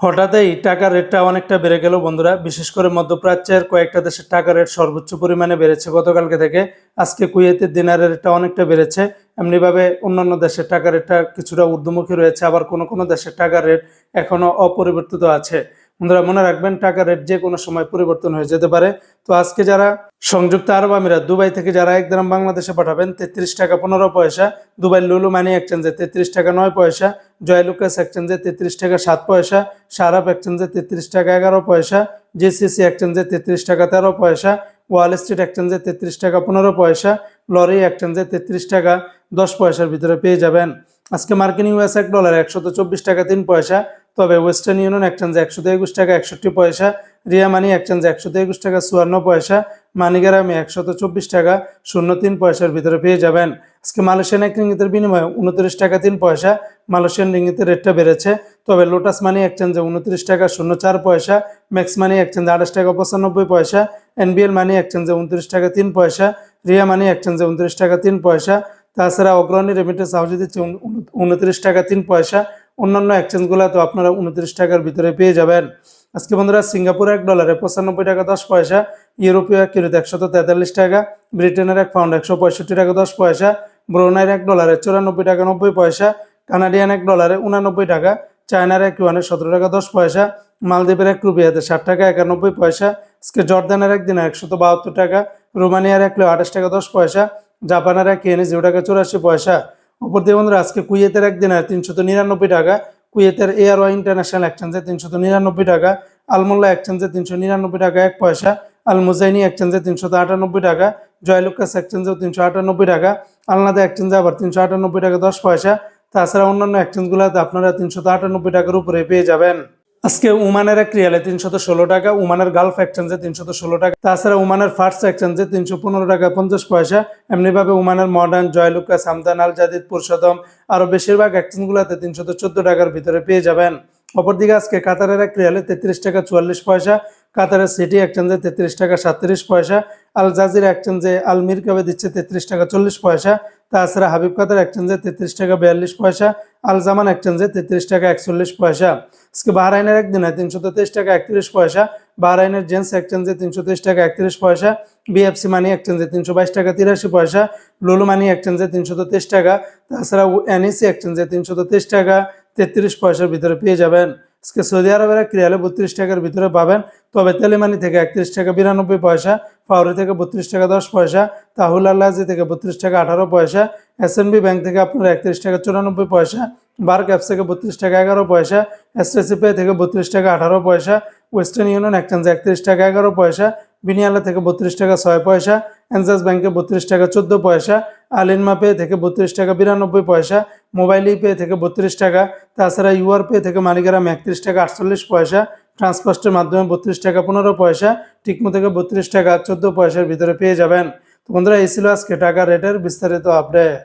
হঠাৎই টাকার রেটটা অনেকটা বেড়ে গেল, বন্ধুরা। বিশেষ করে মধ্যপ্রাচ্যের কয়েকটা দেশের টাকার রেট সর্বোচ্চ পরিমাণে বেড়েছে গতকালকে থেকে। আজকে কুয়েতের দিনারের রেটটা অনেকটা বেড়েছে। এমনিভাবে অন্যান্য দেশের টাকার রেটটা কিছুটা ঊর্ধ্বমুখী রয়েছে, আবার কোনো কোনো দেশের টাকার রেট এখনও অপরিবর্তিত আছে। বন্ধুরা, মনে রাখবেন টাকা রেট যে কোনো সময় পরিবর্তন হয়ে যেতে পারে। তো আজকে যারা সংযুক্ত আরব আমিরাত, দুবাই থেকে যারা এক গ্রাম বাংলাদেশে পাঠাবেন, তেত্রিশ টাকা পনেরো পয়সা। দুবাই লুলু মানি এক্সচেঞ্জে তেত্রিশ টাকা নয় পয়সা। জয়লুকাস এক্সচেঞ্জে তেত্রিশ টাকা সাত পয়সা। সারাপ এক্সচেঞ্জে তেত্রিশ টাকা এগারো পয়সা। জিসিসি এক্সচেঞ্জে তেত্রিশ টাকা তেরো পয়সা। ওয়াল স্ট্রিট এক্সচেঞ্জে তেত্রিশ টাকা পনেরো পয়সা। লরি এক্সচেঞ্জে তেত্রিশ টাকা দশ পয়সার ভিতরে পেয়ে যাবেন। আজকে মার্কিন ইউএস এক ডলার একশত চব্বিশ টাকা তিন পয়সা। তবে ওয়েস্টার্ন ইউনিয়ন এক্সচেঞ্জে একশো একুশ টাকা, একষট্টি পয়সা, রিয়া মানি এক্সচেঞ্জে একশো একুশ টাকা, চুয়ান্ন পয়সা, মানিগ্রামে একশত চব্বিশ টাকা, শূন্য তিন পয়সার ভিতরে পেয়ে যাবেন। আজকে মালয়েশিয়ান এক রিঙ্গিতের বিনিময়ে উনত্রিশ টাকা তিন পয়সা, মালয়েশিয়ান রিঙ্গিতের রেটটা বেড়েছে। তবে লোটাস মানি এক্সচেঞ্জে উনত্রিশ টাকা, শূন্য চার পয়সা, ম্যাক্স মানি এক্সচেঞ্জে আঠাশ টাকা, পঁচানব্বই পয়সা, এনবিএল মানি এক্সচেঞ্জে উনত্রিশ টাকা তিন পয়সা, রিয়া মানি এক্সচেঞ্জে উনত্রিশ টাকা তিন পয়সা, তাছাড়া অগ্রণী রেমিটেন্স হাউসে দিচ্ছে উন- উন- উনত্রিশ টাকা তিন পয়সা অন্যান্য এক্সচেঞ্জগুলো তো আপনারা উনত্রিশ টাকার ভিতরে পেয়ে যাবেন। আজকে বন্ধুরা সিঙ্গাপুর এক ডলারে পঁচানব্বই টাকা দশ পয়সা, ইউরোপীয় এক কিলোতে একশত তেতাল্লিশ টাকা, ব্রিটেনের এক পাউন্ড একশো পঁয়ষট্টি টাকা দশ পয়সা, ব্রুনাইয়ের এক ডলারে চুরানব্বই টাকা নব্বই পয়সা, কানাডিয়ান এক ডলারে উনানব্বই টাকা, চায়নার এক ইউয়ানে সতেরো টাকা দশ পয়সা, মালদ্বীপের এক রুপিয়াতে ষাট টাকা একানব্বই পয়সা, আজকে জর্দানের একদিনে একশত বাহাত্তর টাকা, রোমানিয়ার এক কিলো আঠাশ টাকা দশ পয়সা, জাপানের এক ইয়েনে জিরো টাকা চুরাশি পয়সা অপর দিকে বন্ধুরা, আজকে কুয়েতের একদিনে তিনশত নিরানব্বই টাকা। কুয়েতের এয়ার ওয়াই ইন্টারন্যাশনাল এক্সচেঞ্জে তিনশত নিরানব্বই টাকা। আলমোল্লা এক্সচেঞ্জে তিনশো নিরানব্বই টাকা, এক পয়সা। আল মুজাইনি এক্সচেঞ্জে তিনশো আটানব্বই টাকা। জয়লুকাস এক্সচেঞ্জেও তিনশো আটানব্বই টাকা। আলনাদা এক্সচেঞ্জে আবার তিনশো আটানব্বই টাকা, দশ পয়সা। তাছাড়া অন্যান্য এক্সচেঞ্জগুলোতে আপনারা তিনশো আটানব্বই টাকার উপরে পেয়ে যাবেন। আজকে উমানের এক রিয়ালে তিনশত ষোলো টাকা, উমানের গালফ এক্সচেঞ্জে তিনশত ষোলো টাকা, তাছাড়া উমানের ফার্স্ট এক্সচেঞ্জে তিনশো পনেরো টাকা, পঞ্চাশ পয়সা। এমনিভাবে উমানের মডার্ন জয়লুকা সামদান আল জাদিদ পুরুষোত্তম আরও বেশিরভাগ এক্সচেঞ্জগুলোতে তিনশত চোদ্দ টাকার ভিতরে পেয়ে যাবেন। অপরদিকে আজকে কাতারের এক রিয়ালে তেত্রিশ টাকা চুয়াল্লিশ পয়সা, কাতারের সিটি এক্সচেঞ্জে তেত্রিশ টাকা সাতত্রিশ পয়সা, আল জাজির এক্সচেঞ্জে আল মিরকাবে দিচ্ছে তেত্রিশ টাকা চল্লিশ পয়সা, তাছাড়া হাবিব কাতার এক্সচেঞ্জে তেত্রিশ টাকা বিয়াল্লিশ পয়সা, আল জামান এক্সচেঞ্জে তেত্রিশ টাকা একচল্লিশ পয়সা। আজকে বাহরাইনের একদিনে তিনশো তেইশ টাকা একত্রিশ পয়সা, বাহরাইনের জেন্টস এক্সচেঞ্জে তিনশো তেইশ টাকা একত্রিশ পয়সা, বিএফসি মানি এক্সচেঞ্জে তিনশো বাইশ টাকা তিরাশি পয়সা, লুলু মানি এক্সচেঞ্জে তিনশো তেইশ টাকা, তাছাড়া এনইসি এক্সচেঞ্জে তিনশো তেইশ টাকা তেত্রিশ পয়সার ভিতরে পেয়ে যাবেন। আজকে সৌদি আরবের এক রিয়ালে বত্রিশ টাকার ভিতরে পাবেন। তবে তেলেমানি থেকে একত্রিশ টাকা বিরানব্বই পয়সা ফাউরি থেকে বত্রিশ টাকা দশ পয়সা, তাহুল আল্লাজি থেকে বত্রিশ টাকা আঠারো পয়সা এসএনবি ব্যাংক থেকে আপনার একত্রিশ টাকা চুরানব্বই পয়সা বার ক্যাপস থেকে বত্রিশ টাকা এগারো পয়সা এসটিসি পে থেকে বত্রিশ টাকা আঠারো পয়সা, ওয়েস্টার্ন ইউনিয়ন এক্সচেঞ্জ একত্রিশ টাকা এগারো পয়সা, বিনিয়ালা থেকে বত্রিশ টাকা ছয় পয়সা এনজাস ব্যাংকে বত্রিশ টাকা চোদ্দ পয়সা, আলিনমা পে থেকে বত্রিশ টাকা বিরানব্বই পয়সা, মোবাইল পে থেকে বত্রিশ টাকা, তাছাড়া ইউআর পে থেকে মালিকারাম একত্রিশ টাকা আটচল্লিশ পয়সা ট্রান্সফার্স্টের মাধ্যমে বত্রিশ টাকা পনেরো পয়সা, টিকমো থেকে বত্রিশ টাকা চোদ্দ পয়সার ভিতরে পেয়ে যাবেন। তো বন্ধুরা, এই ছিল আজকে টাকা রেটের বিস্তারিত আপডেট